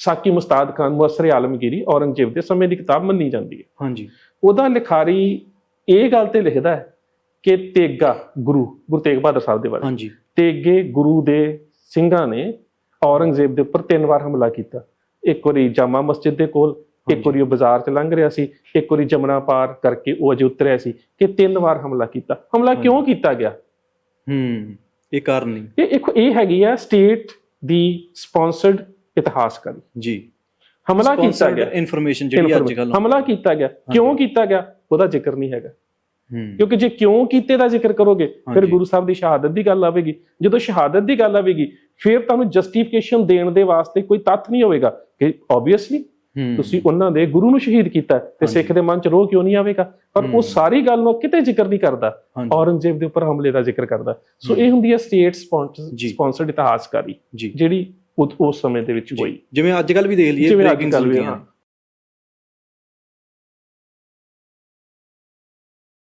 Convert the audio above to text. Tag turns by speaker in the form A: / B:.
A: ਸਾਕੀ ਮੁਸਤਾਦ ਖਾਨ ਮੁਅੱਸਰ ਆਲਮਗੀਰੀ ਔਰੰਗਜ਼ੇਬ ਦੇ ਸਮੇਂ ਦੀ ਕਿਤਾਬ ਮੰਨੀ ਜਾਂਦੀ ਹੈ।
B: ਹਾਂਜੀ।
A: ਉਹਦਾ ਲਿਖਾਰੀ ਇਹ ਗੱਲ ਤੇ ਲਿਖਦਾ ਹੈ ਕਿ ਤੇਗਾ ਗੁਰੂ ਗੁਰੂ ਤੇਗ ਬਹਾਦਰ ਸਾਹਿਬ ਦੇ ਬਾਰੇ।
B: ਹਾਂਜੀ।
A: ਤੇਗੇ ਗੁਰੂ ਦੇ ਸਿੰਘਾਂ ਨੇ ਔਰੰਗਜ਼ੇਬ ਦੇ ਉੱਪਰ ਤਿੰਨ ਵਾਰ ਹਮਲਾ ਕੀਤਾ। ਇੱਕ ਵਾਰੀ ਜਾਮਾ ਮਸਜਿਦ ਦੇ ਕੋਲ ਇੱਕ। ਵਾਰੀ ਉਹ ਬਾਜ਼ਾਰ 'ਚ ਲੰਘ ਰਿਹਾ ਸੀ ਇੱਕ ਵਾਰੀ ਜਮਨਾ ਪਾਰ ਕਰਕੇ ਉਹ ਅਜੇ ਉਤਰਿਆ ਸੀ ਕਿ ਤਿੰਨ ਵਾਰ ਹਮਲਾ ਕੀਤਾ। ਹਮਲਾ। ਕਿਉਂ ਕੀਤਾ ਗਿਆ?
B: ਹੂੰ ਇਹ ਕਾਰਨ ਨਹੀਂ।
A: ਇਹ ਇੱਕ ਇਹ ਹੈਗੀ ਆ ਸਟੇਟ ਦੀ ਸਪਾਂਸਰਡ ਇਤਿਹਾਸਕਾਰੀ
B: ਜੀ।
A: ਹਮਲਾ ਕੀਤਾ ਗਿਆ।
B: ਇਨਫੋਰਮੇਸ਼ਨ ਜਿਹੜੀ ਅੱਜ ਕੱਲ
A: ਹਮਲਾ ਕੀਤਾ ਗਿਆ। ਕਿਉਂ ਕੀਤਾ ਗਿਆ? ਉਹਦਾ ਜ਼ਿਕਰ ਨਹੀਂ ਹੈਗਾ। ਕਿਉਂਕਿ ਜੇ ਕਿਉਂ ਕੀਤੇ ਦਾ ਜ਼ਿਕਰ ਕਰੋਗੇ ਫਿਰ। ਗੁਰੂ ਸਾਹਿਬ ਦੀ ਸ਼ਹਾਦਤ ਦੀ ਗੱਲ ਆਵੇਗੀ। ਜਦੋਂ ਸ਼ਹਾਦਤ ਦੀ ਗੱਲ ਆਵੇਗੀ ਫਿਰ ਤੁਹਾਨੂੰ ਜਸਟੀਫਿਕੇਸ਼ਨ ਦੇਣ ਦੇ ਵਾਸਤੇ ਕੋਈ ਤੱਥ ਨਹੀਂ ਹੋਵੇਗਾ ਕਿ ਆਬਵੀਅਸਲੀ ਤੁਸੀਂ ਉਹਨਾਂ ਦੇ ਗੁਰੂ ਨੂੰ ਸ਼ਹੀਦ ਕੀਤਾ ਤੇ। ਸਿੱਖ ਦੇ ਮਨ 'ਚ ਰੋਹ ਕਿਉਂ ਨਹੀਂ ਆਵੇਗਾ? ਪਰ ਉਹ। ਸਾਰੀ ਗੱਲ ਨੂੰ ਕਿਤੇ ਜ਼ਿਕਰ ਨਹੀਂ ਕਰਦਾ। ਔਰੰਗਜ਼ੇਬ ਦੇ ਉੱਪਰ ਹਮਲੇ ਦਾ ਜ਼ਿਕਰ ਕਰਦਾ। ਸੋ। ਇਹ ਹੁੰਦੀ ਹੈ ਸਟੇਟ। ਸਪਾਂਸਰਡ ਇਤਿਹਾਸਕਾਰੀ ਜਿਹੜੀ ਉਸ ਸਮੇਂ ਦੇ ਵਿੱਚ। ਹੋਈ
B: ਜਿਵੇਂ ਅੱਜ ਕੱਲ ਵੀ ਦੇਖ ਲਈਏ
A: ਜਿਵੇਂ ਅੱਜ ਕੱਲ੍ਹ ਵੀ, ਹਾਂ।